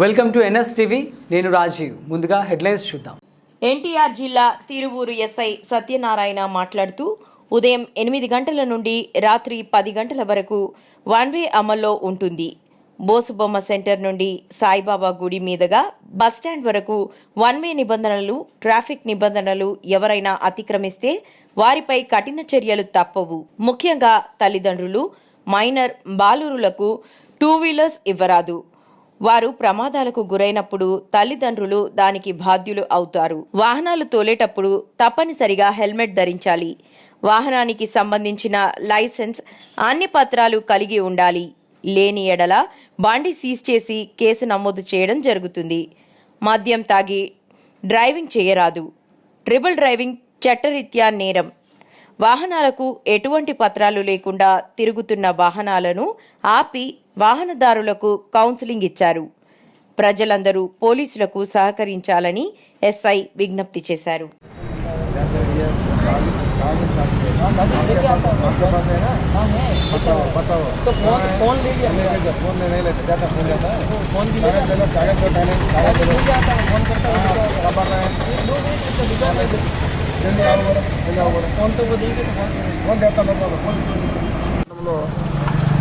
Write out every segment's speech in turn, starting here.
Welcome to NS TV. నేను రాజీవ్. ముందుగా headlines చూద్దాం. ఎన్టీఆర్ జిల్లా తిరువూరు ఎస్ఐ సత్యనారాయణ మాట్లాడుతూ ఉదయం ఎనిమిది గంటల నుండి రాత్రి పది గంటల వరకు వన్ వే అమల్లో ఉంటుంది. బోసుబొమ్మ సెంటర్ నుండి సాయిబాబా గుడి మీదుగా బస్టాండ్ వరకు వన్ వే నిబంధనలు ట్రాఫిక్ నిబంధనలు ఎవరైనా అతిక్రమిస్తే వారిపై కఠిన చర్యలు తప్పవు. ముఖ్యంగా తల్లిదండ్రులు మైనర్ బాలురులకు టూ వీలర్స్ ఇవ్వరాదు. వారు ప్రమాదాలకు గురైనప్పుడు తల్లిదండ్రులు దానికి బాధ్యులు అవుతారు. వాహనాలు తోలేటప్పుడు తప్పనిసరిగా హెల్మెట్ ధరించాలి. వాహనానికి సంబంధించిన లైసెన్స్ అన్ని పత్రాలు కలిగి ఉండాలి. లేని ఎడల బండి సీజ్ చేసి కేసు నమోదు చేయడం జరుగుతుంది. మద్యం తాగి డ్రైవింగ్ చేయరాదు. ట్రిపుల్ డ్రైవింగ్ చట్టరీత్యా నేరం. వాహనాలకు ఎటువంటి పత్రాలు లేకుండా తిరుగుతున్న వాహనాలను ఆపి వాహనదారులకు కౌన్సిలింగ్ ఇచ్చారు. ప్రజలందరూ పోలీసులకు సహకరించాలని ఎస్ఐ విజ్ఞప్తి చేశారు.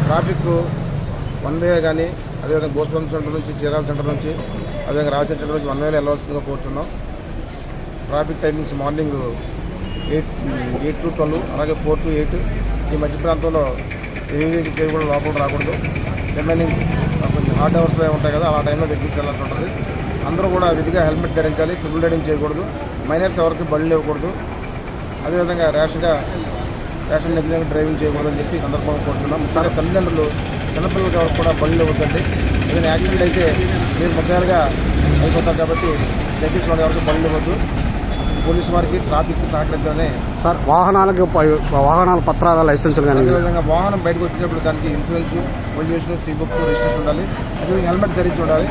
ట్రాఫిక్ వన్ వే కానీ అదేవిధంగా గోస్బం సెంటర్ నుంచి చీరాల సెంటర్ నుంచి అదేవిధంగా రావు సెంటర్ నుంచి వన్ వేలో వెళ్ళవలసిందిగా కోరుతున్నాం traffic timings morning eight eight to twelve అలాగే ఫోర్ టు ఎయిట్. ఈ మధ్య ప్రాంతంలో ఏవి వెహికల్స్ కూడా లోపల రాకూడదు. రిమైనింగ్ కొంచెం హార్డ్ అవర్స్లో ఉంటాయి కదా ఆ టైంలో వెహికల్స్ వెళ్ళాల్సి ఉంటుంది. అందరూ కూడా విధిగా హెల్మెట్ ధరించాలి ట్రిపుల్ రైడింగ్ చేయకూడదు. మైనర్స్ ఎవరికి బళ్ళు ఇవ్వకూడదు అదేవిధంగా ర్యాష్గా ర్యాషన్ నెగ్లిజెంట్ డ్రైవింగ్ చేయకూడదని చెప్పి సందర్భంగా కోరుతున్నాం ముఖ్యంగా తల్లిదండ్రులు చిన్నపిల్లలకి ఎవరికి కూడా బళ్ళు ఇవ్వద్దండి. ఏదైనా యాక్సిడెంట్ అయితే మీరు ముఖ్యంగా అయిపోతారు కాబట్టి దయచేసి వాళ్ళకి ఎవరికి బళ్ళు ఇవ్వద్దు. పోలీసు వారికి ట్రాఫిక్ సహకరించాలని సార్ వాహనాలకు వాహనాల పత్రాల లైసెన్సులు కానీ అదేవిధంగా వాహనం బయటకు వచ్చినప్పుడు దానికి insurance pollution C book registration ఉండాలి. అదేవిధంగా హెల్మెట్ ధరించి ఉండాలి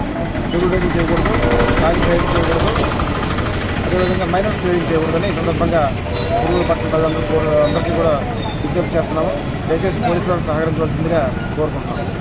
డబుల్ రైడింగ్ చేయకూడదు. తాగి డ్రైవింగ్ చేయకూడదు. అదేవిధంగా మైనర్స్ డ్రైవింగ్ చేయకూడదని సందర్భంగా ప్రజలందరూ కూడా- అందరికీ కూడా విజ్ఞప్తి చేస్తున్నాము. దయచేసి పోలీసులను సహకరించవలసిందిగా కోరుకుంటున్నాము.